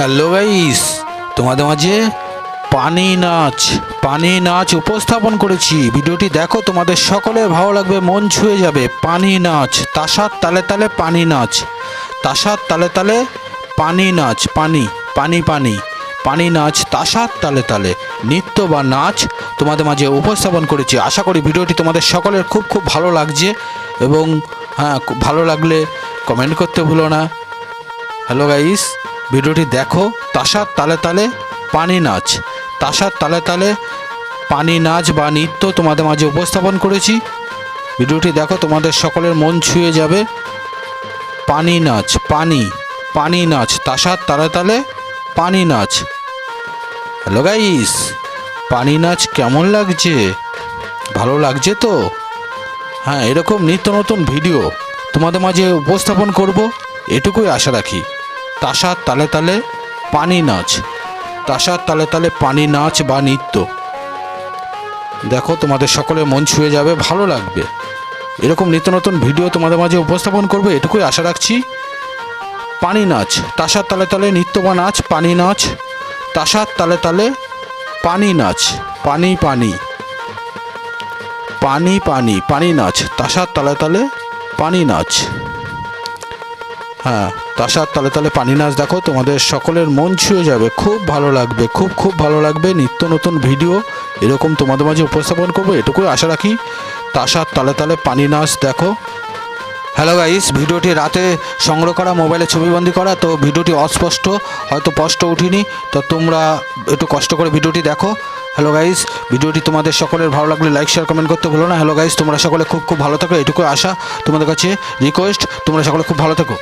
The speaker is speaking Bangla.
হ্যালো গাইস তোমাদের মাঝে পানি নাচ পানি নাচ উপস্থাপন করেছি। ভিডিওটি দেখো, তোমাদের সকলের ভালো লাগবে, মন ছুঁয়ে যাবে। পানি নাচ, তাসার তালে তালে পানি নাচ। তাসার তালে তালে পানি নাচ, পানি পানি পানি। পানি নাচ, তাসার তালে তালে। নৃত্য বা নাচ তোমাদের মাঝে উপস্থাপন করেছি। আশা করি ভিডিওটি তোমাদের সকলের খুব খুব ভালো লাগছে এবং হ্যাঁ ভালো লাগলে কমেন্ট করতে ভুলো না। হ্যালো গাইস ভিডিওটি দেখো। তাসার তালে তালে পানি নাচ। তাসার তালে তালে পানি নাচ বা নৃত্য তোমাদের মাঝে উপস্থাপন করেছি। ভিডিওটি দেখো, তোমাদের সকলের মন ছুঁয়ে যাবে। পানি নাচ, পানি পানি নাচ, তাসার তালে তালে পানি নাচ। হ্যালো গাইস, পানি নাচ কেমন লাগছে? ভালো লাগছে তো? হ্যাঁ এরকম নিত্য নতুন ভিডিও তোমাদের মাঝে উপস্থাপন করব, এটুকুই আশা রাখি। তাসার তালে তালে পানি নাচ। তাসার তালে তালে পানি নাচ বা নৃত্য। দেখো, তোমাদের সকলে মন ছুঁয়ে যাবে, ভালো লাগবে। এরকম নিত্য নতুন ভিডিও তোমাদের মাঝে উপস্থাপন করব, এটুকুই আশা রাখছি। পানি নাচ তাসার তালে তালে নৃত্য বা নাচ, পানি নাচ। তাসার তালে তালে পানি নাচ, পানি পানি। পানি পানি পানি নাচ তাসার তালে তালে পানি নাচ। হ্যাঁ তাসার তালে তালে পানি নাচ দেখো, তোমাদের সকলের মন ছুঁয়ে যাবে, খুব ভালো লাগবে, খুব খুব ভালো লাগবে, নিত্য নতুন ভিডিও এরকম তোমাদের মাঝে উপস্থাপন করব, এটুকুই আশা রাখি। তাসার তালে তালে পানি নাচ দেখো। হ্যালো গাইস ভিডিওটি রাতে সংগ্রহ করা, মোবাইলে ছবিবন্দি করা, তো ভিডিওটি অস্পষ্ট, হয়তো স্পষ্ট উঠিনি, তো তোমরা একটু কষ্ট করে ভিডিওটি দেখো। হ্যালো গাইস ভিডিওটি তোমাদের সকলের ভালো লাগলে লাইক শেয়ার কমেন্ট করতে ভুলো না। হ্যালো গাইস তোমরা সকলে খুব খুব ভালো থাকো এটুকু আশা তোমাদের কাছে রিকোয়েস্ট তোমরা সকলে খুব ভালো থেকো।